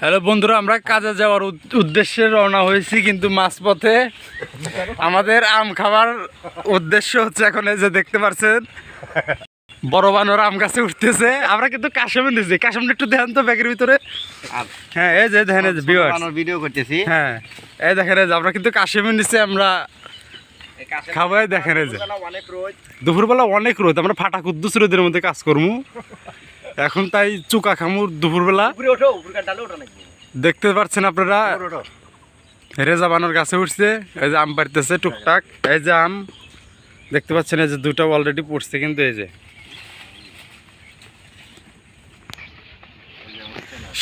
Hello বন্ধুরা আমরা কাজে যাওয়ার উদ্দেশ্যে রওনা হয়েছি কিন্তু মাঝপথে আমাদের আম খাবার উদ্দেশ্য হচ্ছে এখন এই যে দেখতে পাচ্ছেন বড় বানর আম গাছে উঠতেছে। আমরা কিন্তু কাশেমে নিয়েছি। কাশেমটা একটু দেখেন তো ব্যাগের ভিতরে। হ্যাঁ এই যে দেখেন এই যে ভিডিও করতেছি। হ্যাঁ এই দেখেন এই যে আমরা কিন্তু কাশেমে নিচ্ছি আমরা খাবাই দেখেন এই যে। দুপুরবেলা অনেক রোদ। আমরা ফাটা কুদ্দুস রোদের মধ্যে কাজ করব এখন তাই চুকা খামুর দুপুরবেলা। দেখতে পাচ্ছেন আপনারা? রেজা বানর গাছে উঠছে এই যে আম পাড়তেছে টুকটাক। এই যে আম দেখতে পাচ্ছেন এই যে দুটো অলরেডি পড়ছে কিন্তু এই যে।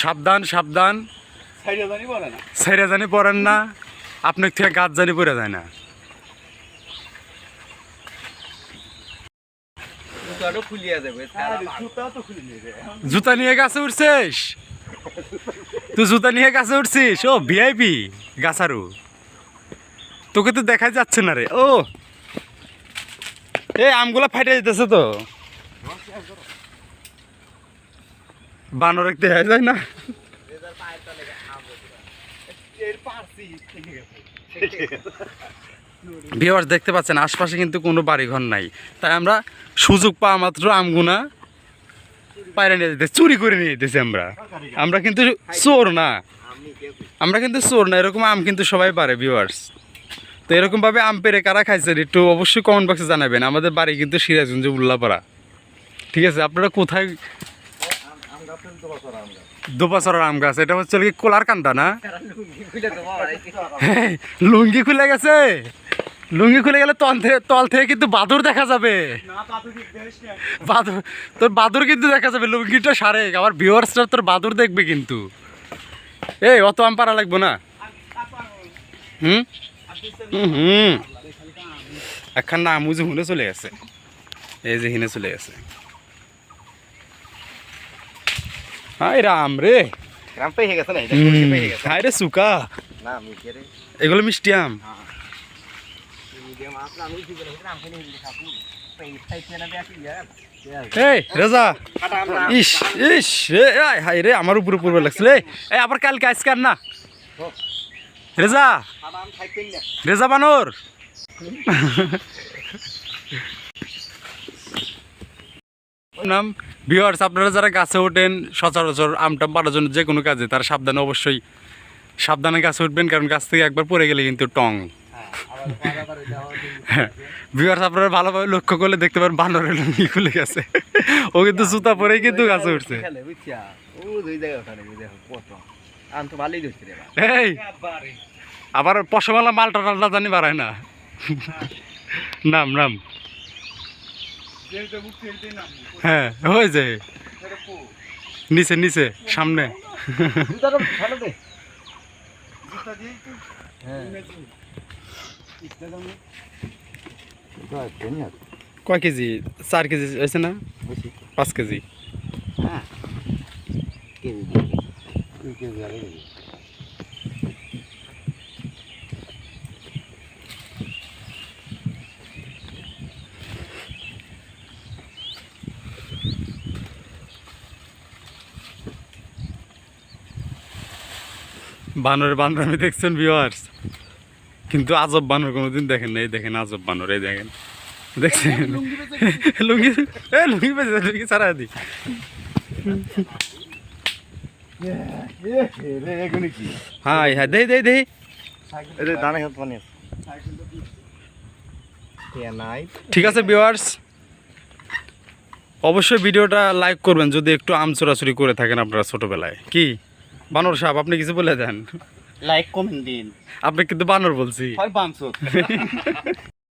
সাবধান সাবধান। সাইরা জানি পড়েন না। আপনার থেকে গাছ জানি পড়ে যায় না। জুতা নিয়ে গাছে উঠছিস তুই জুতা নিয়ে গাছে উঠছিস ও ভিআইপি গাছারু তোকে তো দেখা যাচ্ছে না রে ও এই আমগুলা ফাইটে যেতেছে তো বানর একটা দেখা যায় না এর পারছি ঠিক আছে ভিওয়ার্স দেখতে পাচ্ছেন আশপাশে কিন্তু কোনো বাড়িঘর নাই। তাই আমরা সুযোগ পাওয়া মাত্র আমগুনা পায়রা নিয়ে যেতে চুরি করে নিয়ে যেতেছি আমরা। আমরা কিন্তু চোর না। আমরা কিন্তু চোর না এরকম আম কিন্তু সবাই পারে ভিওয়ার্স তো এরকমভাবে আম পেরে কারা খাইছেন একটু অবশ্যই কমেন্ট বক্সে জানাবেন। আমাদের বাড়ি কিন্তু সিরাজগঞ্জ উল্লাপাড়া। ঠিক আছে আপনারা কোথায়? বছর আম গাছ এটা হচ্ছে কি কোলার কান্দা না? হেই, লুঙ্গি খুলে গেছে? লুঙ্গি খুলে গেলে তল থেকে তল থেকে কিন্তু বাদুর দেখা যাবে। বাদুর তোর বাদুর কিন্তু দেখা যাবে লুঙ্গিটা সারে। আবার ভিউয়ার্সরা তোর বাদুর দেখবে কিন্তু। এই অত আম পারা লাগবো না। হুম? হুম হুম। একখান না আমু যে হুনে চলে গেছে। এই যে হিনে চলে গেছে। হাই রাম রে। গ্রাম পেয়ে গেছে না এটা পেয়ে গেছে। হাই রে সুকা। না এগুলো মিষ্টি আম। আমার উপরে পূর্বে লাগছে রে এই, আবার কালকে আজকার না? রেজা। রেজা বানর। নাম ভিওয়ার্স আপনারা যারা গাছে ওঠেন, সচরাচর আমটাম পাড়ার জন্য যে কোনো কাজে তারা সাবধানে অবশ্যই সাবধানে গাছে উঠবেন, কারণ গাছ থেকে একবার পড়ে গেলে কিন্তু টং। ভিওয়ার্স আপনারা ভালোভাবে লক্ষ্য করলে দেখতে পারেন বানরের লুঙ্গি খুলে গেছে। ও কিন্তু জুতা পরেই কিন্তু গাছে উঠছে। এই! আবার পশমালা মালটা টালটা জানি বাড়ায় না। নাম নাম। হ্যাঁ হয়ে যায় নিচে নিচে সামনে। কয় কেজি? চার কেজি হয়েছে না? পাঁচ কেজি। হ্যাঁ। Kg kg. বানরের বানর আমি দেখছেন ভিওয়ার্স কিন্তু আজব বানর কোনোদিন দেখেন না এই দেখেন আজব বানর এই দেখেন। দেখছেন? লুঙ্গি এ লুঙ্গি পেয়েছে লুঙ্গি সারা দি। এগুলি হ্যাঁ দেই দেই দেই। হাত পানি ঠিক আছে ভিওয়ার্স অবশ্যই ভিডিওটা লাইক করবেন যদি একটু আম চোরাচুরি করে থাকেন আপনারা ছোটবেলায়। কি? বানর সাহেব আপনি কিছু বলে দেন। লাইক কমেন্ট দিন। আপনি কিন্তু বানর বলছি। হয়